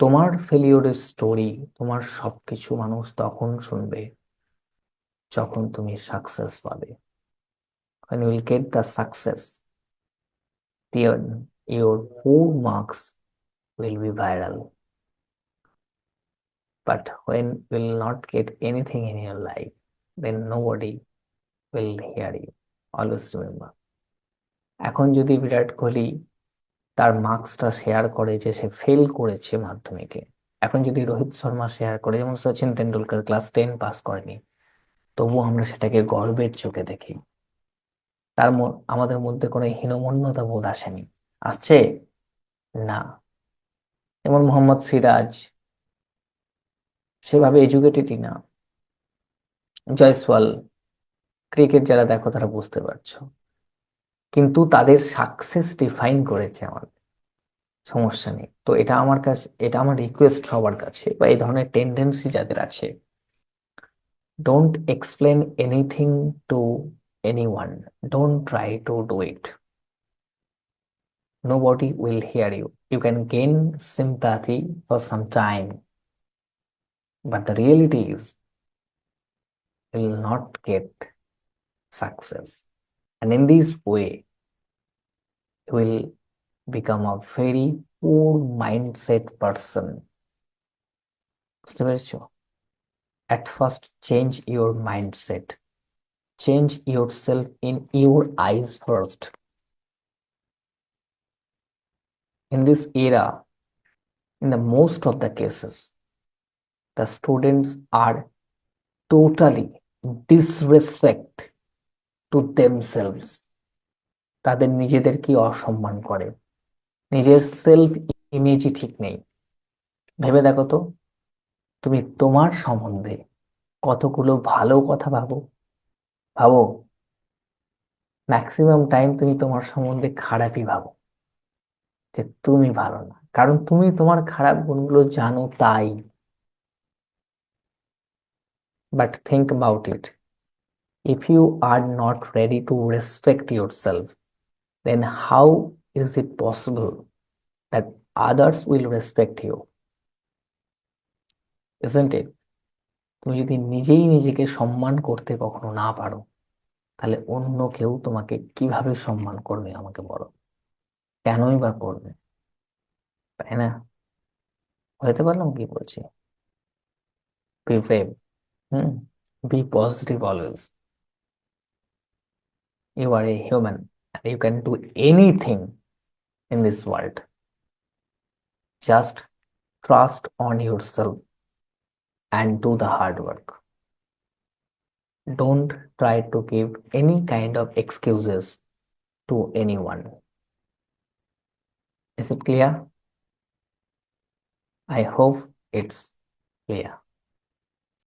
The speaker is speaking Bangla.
তোমার ফেলিওরের স্টোরি তোমার সবকিছু মানুষ তখন শুনবে যখন তুমি সাকসেস পাবে when you will get the success then your poor marks will be viral but when you will not get anything in your life then nobody will hear you always remember এখন যদি বিরাট কোহলি তার মার্কসটা শেয়ার করে যে সে ফেল করেছে মাধ্যমিকে। এখন যদি রোহিত শর্মা শেয়ার করে, যেমন Sachin Tendulkar class ten pass করেনি তবু আমরা সেটাকে গর্বের চোখে দেখি। তার আমাদের মধ্যে কোনো হীনমন্যতা বোধ আসেনি। আসছে? না। যেমন মোহাম্মদ সিরাজ, সেভাবে এডুকেটেডই না। জয়সওয়াল ক্রিকেট যারা দেখো তারা বুঝতে পারছ। কিন্তু তাদের সাকসেস ডিফাইন করেছে আমাদের। সমস্যা নেই। তো এটা আমার কাছে, এটা আমার রিকোয়েস্ট সবার কাছে বা এই ধরনের টেন্ডেন্সি যাদের আছে don't explain anything to anyone don't try to do it nobody will hear you you can gain sympathy for some time but the reality is, you will not get success and in this way you will become a very poor mindset person বুঝতে পেরেছো at first change your mindset change yourself in your eyes first in this era in the most of the cases the students are totally disrespect to themselves. তাদের নিজেদেরকে অসম্মান করে? নিজের সেলফ ইমেজই ঠিক নেই। ভেবে দেখো তো, তুমি তোমার সম্বন্ধে কতগুলো ভালো কথা ভাবো? ভাবো? ম্যাক্সিমাম টাইম তুমি তোমার সম্বন্ধে খারাপই ভাবো। যে তুমি ভালো না। কারণ তুমি তোমার খারাপ গুণগুলো জানো তাই। But think about it if you are not ready to respect yourself, then how is it possible that others will respect you? Isn't it? তুমি যদি নিজেই নিজেকে সম্মান করতে কখনো না পারো তাহলে অন্য কেউ তোমাকে কীভাবে সম্মান করবে আমাকে বলো? কেনই বা করবে? তাই না? হতে পারলাম কি বলছি? Be hmm? Be positive always you are a human and you can do anything in this world. Just trust on yourself and do the hard work. Don't try to give any kind of excuses to anyone. Is it clear? I hope it's clear.